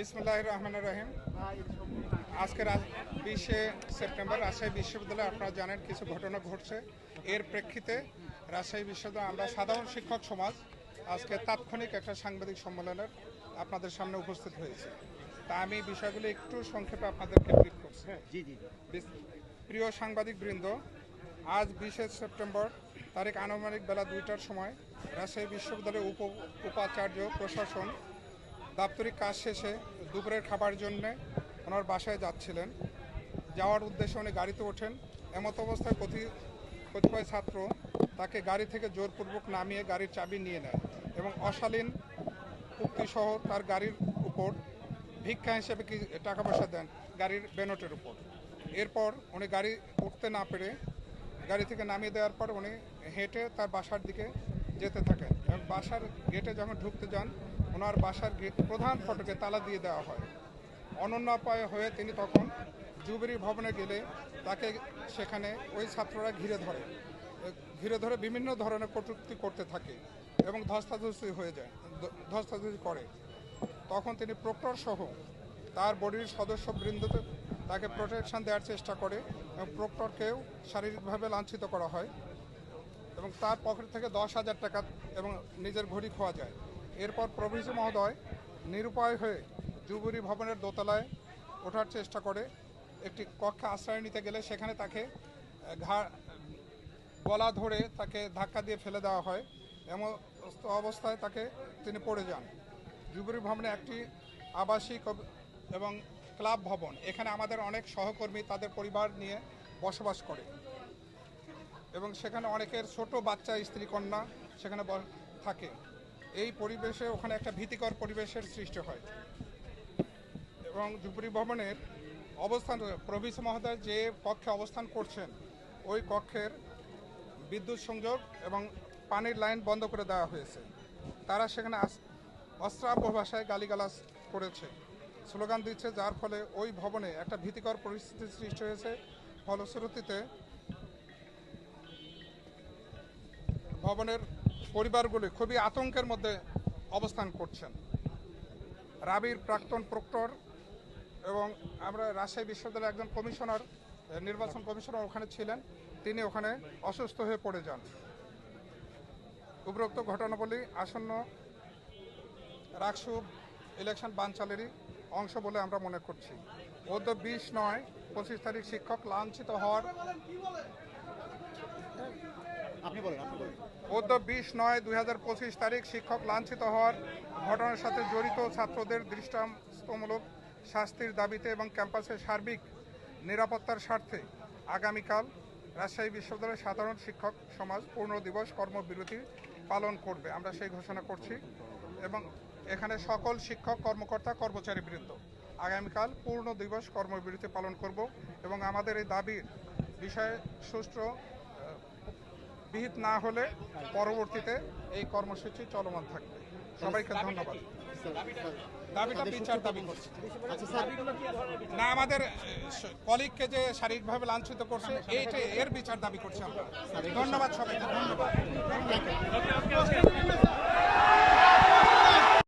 বিসমুল্লাহ রহমান রহিম। আজকে বিশে সেপ্টেম্বর রাজশাহী বিশ্ববিদ্যালয়ে আপনারা জানেন কিছু ঘটনা ঘটছে। এর প্রেক্ষিতে রাজশাহী বিশ্ববিদ্যালয় আমরা সাধারণ শিক্ষক সমাজ আজকে তাৎক্ষণিক একটা সাংবাদিক সম্মেলনের আপনাদের সামনে উপস্থিত হয়েছে। তা আমি বিষয়গুলো একটু সংক্ষেপে আপনাদেরকে ব্রিফ করছি। বিস- প্রিয় সাংবাদিক বৃন্দ আজ বিশে সেপ্টেম্বর তারিখ আনুমানিক বেলা দুইটার সময় রাজশাহী বিশ্ববিদ্যালয়ের উপ উপাচার্য প্রশাসন দাপ্তরিক কাজ শেষে দুপুরের খাবার জন্য ওনার বাসায় যাচ্ছিলেন। যাওয়ার উদ্দেশ্যে উনি গাড়িতে ওঠেন। এমত অবস্থায় কতি- কতিপয় ছাত্র তাকে গাড়ি থেকে জোরপূর্বক নামিয়ে গাড়ির চাবি নিয়ে নেয় এবং অশালীন উক্তিসহ তার গাড়ির উপর ভিক্ষা হিসেবে কি, টাকা পয়সা দেন গাড়ির বেনটের উপর। এরপর উনি গাড়ি উঠতে না পেরে গাড়ি থেকে নামিয়ে দেওয়ার পর উনি হেঁটে তার বাসার দিকে যেতে থাকেন। এবং বাসার গেটে যখন ঢুকতে যান ওনার বাসার প্রধান ফটকে তালা দিয়ে দেওয়া হয়। অনন্য উপায় হয়ে তিনি তখন জুবিরি ভবনে গেলে তাকে সেখানে ওই ছাত্ররা ঘিরে ধরে। ঘিরে ধরে বিভিন্ন ধরনের কটূক্তি করতে থাকে এবং ধস্তাধস্তি হয়ে যায়, ধস্তাধস্তি করে। তখন তিনি প্রক্টর সহ তার বডির সদস্যবৃন্দ তাকে প্রোটেকশন দেওয়ার চেষ্টা করে এবং প্রক্টরকেও শারীরিকভাবে লাঞ্ছিত করা হয় এবং তার পকেট থেকে দশ হাজার টাকা এবং নিজের ঘড়ি খোয়া যায়। এরপর প্রভৃতি মহোদয় নিরুপায় হয়ে জুবুরি ভবনের দোতলায় ওঠার চেষ্টা করে একটি কক্ষে আশ্রয় নিতে গেলে সেখানে তাকে ঘা, গলা ধরে তাকে ধাক্কা দিয়ে ফেলে দেওয়া হয়। এমন অবস্থায় তাকে তিনি পড়ে যান। জুবুরি ভবনে একটি আবাসিক এবং ক্লাব ভবন। এখানে আমাদের অনেক সহকর্মী তাদের পরিবার নিয়ে বসবাস করে। এবং সেখানে অনেকের ছোট বাচ্চা স্ত্রী কন্যা সেখানে থাকে। এই পরিবেশে ওখানে একটা ভীতিকর পরিবেশের সৃষ্টি হয়। এবং জুপুরি ভবনের অবস্থান প্রভিস মহোদয় যে কক্ষে অবস্থান করছেন, ওই কক্ষের বিদ্যুৎ সংযোগ এবং পানির লাইন বন্ধ করে দেওয়া হয়েছে। তারা সেখানে অস্ত্রাব্য ভাষায় গালিগালাজ করেছে। স্লোগান দিচ্ছে, যার ফলে ওই ভবনে একটা ভীতিকর পরিস্থিতির সৃষ্টি হয়েছে। ফলশ্রুতিতে ভবনের পরিবারগুলি খুবই আতঙ্কের মধ্যে অবস্থান করছেন। রাবির প্রাক্তন প্রক্টর এবং আমরা রাজশাহী বিশ্ববিদ্যালয়ের একজন কমিশনার, নির্বাচন কমিশনার ওখানে ছিলেন। তিনি ওখানে অসুস্থ হয়ে পড়ে যান। উপরোক্ত ঘটনাবলী আসন্ন রাকসু ইলেকশন বানচালেরই অংশ বলে আমরা মনে করছি। অদ্য বিশ নয় পঁচিশ তারিখ শিক্ষক লাঞ্ছিত হওয়ার অদ্য বিশ নয় দুই হাজার পঁচিশ তারিখ শিক্ষক লাঞ্ছিত হওয়ার ঘটনার সাথে জড়িত ছাত্রদের দৃষ্টান্তমূলক শাস্তির দাবিতে এবং ক্যাম্পাসের সার্বিক নিরাপত্তার স্বার্থে আগামীকাল রাজশাহী বিশ্ববিদ্যালয়ের সাধারণ শিক্ষক সমাজ পূর্ণ দিবস কর্মবিরতি পালন করবে। আমরা সেই ঘোষণা করছি এবং এখানে সকল শিক্ষক, কর্মকর্তা, কর্মচারী বৃন্দ, আগামীকাল পূর্ণ দিবস কর্মবিরতি পালন করব এবং আমাদের এই দাবির বিষয়ে সুষ্ঠু বিহিত না হলে পরবর্তীতে এই কর্মসূচি চলমান থাকবে। সবাইকে ধন্যবাদ। দাবিটা বিচার দাবি করছি। আচ্ছা না আমাদের কলিগকে যে শারীরিকভাবে লাঞ্ছিত করছে এইটা এর বিচার দাবি করছি আমরা। ধন্যবাদ সবাইকে ধন্যবাদ।